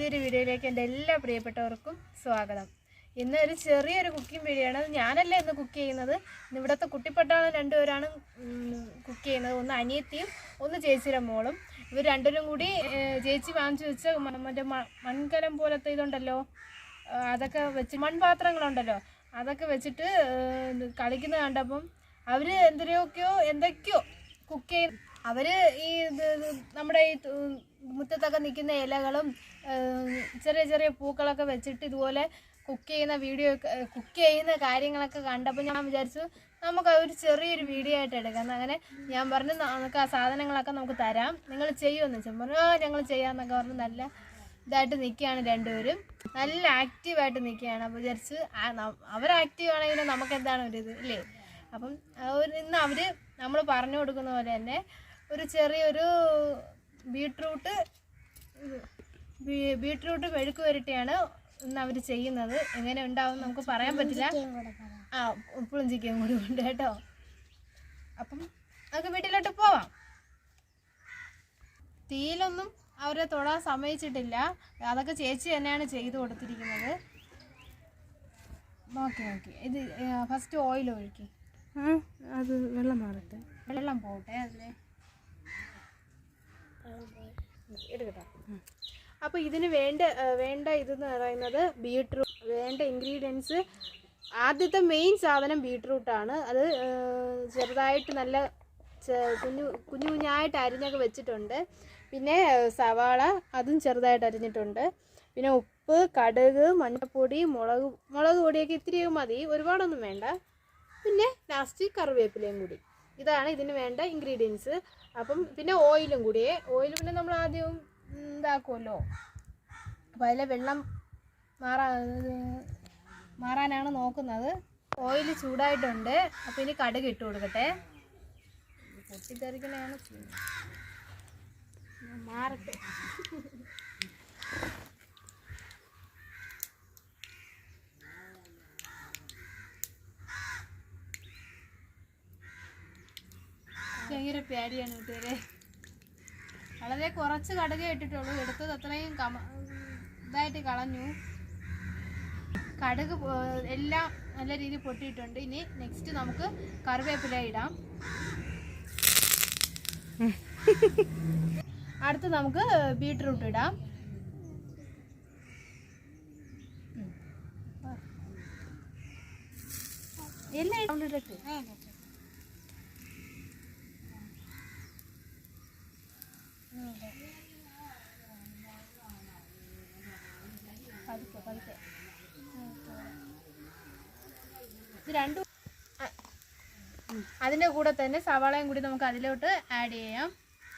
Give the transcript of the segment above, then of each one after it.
പുതിയൊരു വീഡിയോയിലേക്ക് എന്റെ എല്ലാ പ്രിയപ്പെട്ടവർക്കും സ്വാഗതം. ഇന്ന് ഒരു ചെറിയൊരു കുക്കിംഗ് വീഡിയോ ആണ് ഞാനല്ല ഇന്ന് കുക്ക് ചെയ്യുന്നത്. ഇവിടുത്തെ കുട്ടിപ്പട്ടാളം രണ്ടുപേരാണ് കുക്ക് ചെയ്യുന്നത്. ഒന്ന് അനിയത്തിയും ഒന്ന് ചേച്ചിയുടെ മോളും. ഇവർ രണ്ടുപേരും കൂടി ചേച്ചി വാങ്ങിച്ചു വെച്ച മറ്റേ മൺകലം പോലത്തെ ഇതുണ്ടല്ലോ. അതൊക്കെ വെച്ച് മൺപാത്രങ്ങളുണ്ടല്ലോ. അതൊക്കെ വെച്ചിട്ട് കളിക്കുന്നത് കണ്ടപ്പം അവർ എന്തിനൊക്കെയോ എന്തൊക്കെയോ കുക്ക് ചെയ്യും അവർ ഈ നമ്മുടെ ഈ മുറ്റത്തൊക്കെ നിൽക്കുന്ന ഇലകളും ചെറിയ ചെറിയ പൂക്കളൊക്കെ വെച്ചിട്ട് ഇതുപോലെ കുക്ക് ചെയ്യുന്ന വീഡിയോ കുക്ക് ചെയ്യുന്ന കാര്യങ്ങളൊക്കെ കണ്ടപ്പോൾ ഞാൻ വിചാരിച്ചു നമുക്ക് ഒരു ചെറിയൊരു വീഡിയോ ആയിട്ട് എടുക്കാം. അങ്ങനെ ഞാൻ പറഞ്ഞു നമുക്ക് ആ സാധനങ്ങളൊക്കെ നമുക്ക് തരാം. നിങ്ങൾ ചെയ്യുമെന്ന് വെച്ചാൽ പറഞ്ഞു ആ ഞങ്ങൾ ചെയ്യാമെന്നൊക്കെ പറഞ്ഞ്. നല്ല ഇതായിട്ട് നിൽക്കുകയാണ് രണ്ടുപേരും. നല്ല ആക്റ്റീവായിട്ട് നിൽക്കുകയാണ്. അപ്പോൾ വിചാരിച്ച് അവർ ആക്റ്റീവ് ആണെങ്കിൽ നമുക്ക് എന്താണ് ഒരു ഇത് ഇല്ലേ? അപ്പം ഇന്ന് അവർ നമ്മൾ പറഞ്ഞു കൊടുക്കുന്ന പോലെ തന്നെ ഒരു ചെറിയൊരു ബീട്രൂട്ട് ബീട്രൂട്ട് മെഴുക്ക് വരട്ടിയാണ് ഇന്ന് അവർ ചെയ്യുന്നത്. എങ്ങനെ ഉണ്ടാവും നമുക്ക് പറയാൻ പറ്റില്ല. ആ ചിക്കൻ കൂടി ഉണ്ട് കേട്ടോ. അപ്പം നമുക്ക് വീട്ടിലോട്ട് പോവാം. തീയിലൊന്നും അവരെ തൊടാൻ സമ്മതിച്ചിട്ടില്ല. അതൊക്കെ ചേച്ചി തന്നെയാണ് ചെയ്തു കൊടുത്തിരിക്കുന്നത്. ഓക്കെ ഓക്കെ ഇത് ഫസ്റ്റ് ഓയിൽ ഒഴിക്കും. അത് വെള്ളം മാറട്ടെ. വെള്ളം പോകട്ടെ അതിൽ എടുക്കട്ടെ. അപ്പോൾ ഇതിന് വേണ്ട വേണ്ട ഇതെന്ന് പറയുന്നത് ബീട്രൂട്ട്. വേണ്ട ഇൻഗ്രീഡിയൻസ് ആദ്യത്തെ മെയിൻ സാധനം ബീട്രൂട്ടാണ് അത് ചെറുതായിട്ട് നല്ല കുഞ്ഞു കുഞ്ഞു കുഞ്ഞായിട്ട് അരിഞ്ഞൊക്കെ വെച്ചിട്ടുണ്ട്. പിന്നെ സവാള അതും ചെറുതായിട്ട് അരിഞ്ഞിട്ടുണ്ട്. പിന്നെ ഉപ്പ് കടുക് മഞ്ഞൾപ്പൊടി മുളക് മുളക് പൊടിയൊക്കെ ഇത്തിരി മതി. ഒരുപാടൊന്നും വേണ്ട. പിന്നെ ലാസ്റ്റ് കറിവേപ്പിലയും കൂടി. ഇതാണ് ഇതിന് വേണ്ട ഇൻഗ്രീഡിയൻസ് അപ്പം പിന്നെ ഓയിലും കൂടിയേ ഓയിൽ പിന്നെ നമ്മൾ ആദ്യം ഇതാക്കുമല്ലോ അപ്പോൾ അതിലെ വെള്ളം മാറാ മാറാനാണ് നോക്കുന്നത്. ഓയിൽ ചൂടായിട്ടുണ്ട്. അപ്പോൾ ഇനി കടുക് ഇട്ട് കൊടുക്കട്ടെ. പൊട്ടിത്തെറിക്കണയാണ് മാറട്ടെ. ഭയങ്കര പേടിയാണ് കൂട്ടുകാരെ വളരെ കുറച്ച് കടുകേ ഇട്ടിട്ടുള്ളൂ എടുത്തത് അത്രയും കമ ഇതായിട്ട് കളഞ്ഞു കടുക് എല്ലാം നല്ല രീതിയിൽ പൊട്ടിയിട്ടുണ്ട് ഇനി നെക്സ്റ്റ് നമുക്ക് കറിവേപ്പില ഇടാം അടുത്ത് നമുക്ക് ബീട്രൂട്ട് ഇടാം എല്ലാം ഇട്ടിട്ട് ഇത് രണ്ടും അതിന്റെ കൂടെ തന്നെ സവാളയും കൂടി നമുക്ക് അതിലോട്ട് ആഡ് ചെയ്യാം.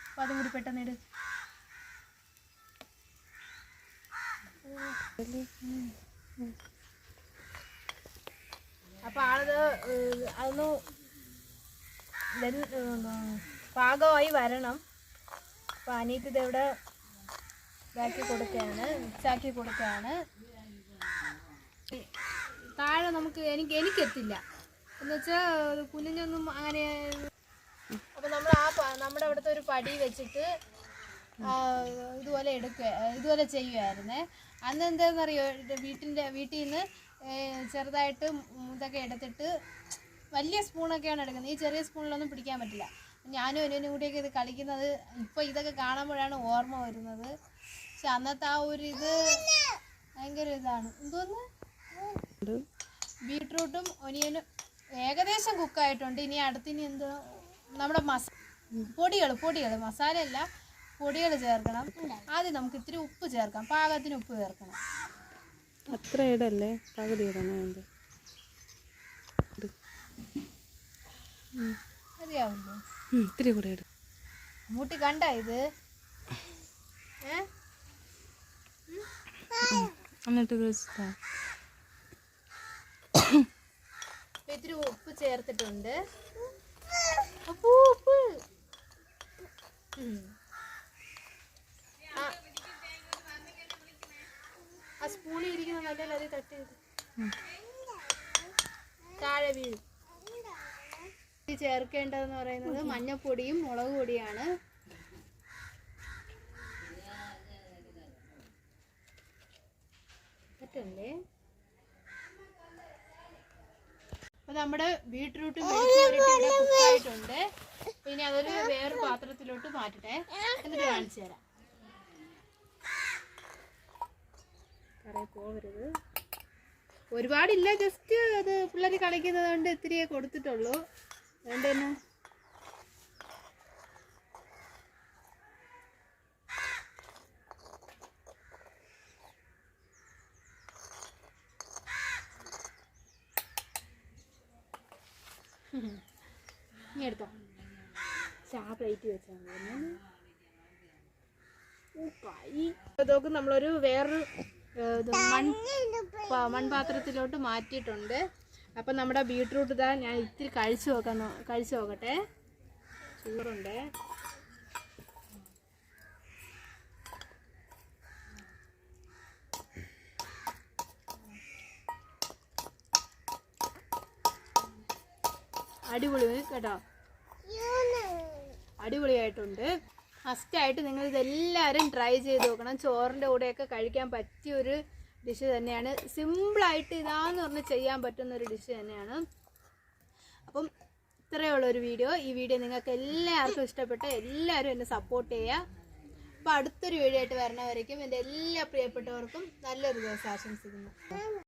അപ്പോൾ അതും കൂടി പെട്ടെന്ന് ഇട്. അപ്പോൾ ആളത് അതൊന്ന് പാകമായി വരണം. അപ്പോൾ അനീത്ത് ഇതെവിടെ ഇതാക്കി കൊടുക്കുകയാണ് മിക്സാക്കി കൊടുക്കുകയാണ്. താഴെ നമുക്ക് എനിക്ക് എനിക്കെത്തില്ല. എന്ന് വെച്ചാൽ കുഞ്ഞിനൊന്നും അങ്ങനെ അപ്പോൾ നമ്മൾ ആ നമ്മുടെ അവിടുത്തെ ഒരു പടി വെച്ചിട്ട് ഇതുപോലെ എടുക്കുക ഇതുപോലെ ചെയ്യുമായിരുന്നേ അന്ന് എന്താണെന്നറിയോ വീട്ടിന്റെ വീട്ടിൽ നിന്ന് ചെറുതായിട്ട് ഇതൊക്കെ എടുത്തിട്ട് വലിയ സ്പൂണൊക്കെയാണ് എടുക്കുന്നത്. ഈ ചെറിയ സ്പൂണിലൊന്നും പിടിക്കാൻ പറ്റില്ല. ഞാനും എന്നും കൂടിയൊക്കെ ഇത് കളിക്കുന്നത് ഇപ്പോൾ ഇതൊക്കെ കാണുമ്പോഴാണ് ഓർമ്മ വരുന്നത്. പക്ഷെ അന്നത്തെ ആ ഒരു ഇത് ഭയങ്കര ഇതാണ്. എന്തോന്ന്? ബീട്രൂട്ടും ഒനിയനും ഏകദേശം കുക്കായിട്ടുണ്ട്. ഇനി അടുത്തിനി എന്ത്? നമ്മുടെ മസ പൊടികൾ പൊടികൾ മസാലയല്ല പൊടികൾ ചേർക്കണം. ആദ്യം നമുക്ക് ഇത്തിരി ഉപ്പ് ചേർക്കാം. പാകത്തിന് ഉപ്പ് ചേർക്കണം. അത്ര ഇടല്ലേ? പകുതി ഇടണം എന്റെ അറിയാവുള്ളൂ ഇത്തിരി കൂടെ ഇടും. മൂട്ടി കണ്ട ഇത്? ഏ? എന്നിട്ട് ഇത് വെച്ചിട്ടാ ഇപ്പൊ ഇത്തിരി ഉപ്പ് ചേർത്തിട്ടുണ്ട്. ഉപ്പ് ഉപ്പ്. ആ- സ്പൂണിൽ ഇരിക്കുന്ന നല്ല അത് തട്ടി. താഴെ വീഴും. ചേർക്കേണ്ടതെന്ന് പറയുന്നത് മഞ്ഞപ്പൊടിയും മുളക് പൊടിയാണ്. ആയിട്ടല്ലേ അപ്പൊ നമ്മുടെ ബീട്രൂട്ട് ആയിട്ടുണ്ട്. ഇനി അതൊരു വേറൊരു പാത്രത്തിലോട്ട് മാറ്റട്ടെ. എന്നിട്ട് കാണിച്ചു തരാം. പോകരുത് പോവരുത് ഒരുപാടില്ല ജസ്റ്റ് അത് പിള്ളേർ കളിക്കുന്നത് കൊണ്ട് ഇത്തിരിയേ കൊടുത്തിട്ടുള്ളൂ. അതുകൊണ്ട് തന്നെ നീ എടുത്തോ ചാ പ്ലേറ്റ് വെച്ചാൽ നമ്മളൊരു വേറൊരു മൺ മൺപാത്രത്തിലോട്ട് മാറ്റിയിട്ടുണ്ട്. അപ്പം നമ്മുടെ ബീട്രൂട്ട് ഇതാ ഞാൻ ഇത്തിരി കഴിച്ചു നോക്കാൻ കഴിച്ചു നോക്കട്ടെ. ചോറുണ്ട് അടിപൊളി കേട്ടോ. അടിപൊളിയായിട്ടുണ്ട്. ഫസ്റ്റായിട്ട് നിങ്ങൾ ഇതെല്ലാവരും ട്രൈ ചെയ്ത് നോക്കണം. ചോറിന്റെ കൂടെയൊക്കെ കഴിക്കാൻ പറ്റിയ ഒരു ഡിഷ് തന്നെയാണ് സിമ്പിളായിട്ട് ഇതാന്ന് പറഞ്ഞ് ചെയ്യാൻ പറ്റുന്ന ഒരു ഡിഷ് തന്നെയാണ്. അപ്പം ഇത്രയേ ഉള്ളൂ ഒരു വീഡിയോ ഈ വീഡിയോ നിങ്ങൾക്ക് എല്ലാവർക്കും ഇഷ്ടപ്പെട്ട എല്ലാവരും എന്നെ സപ്പോർട്ട് ചെയ്യുക. അപ്പോൾ അടുത്തൊരു വീഡിയോ ആയിട്ട് വരണവരേക്കും എന്റെ എല്ലാ പ്രിയപ്പെട്ടവർക്കും നല്ലൊരു ദിവസം ആശംസിക്കുന്നു.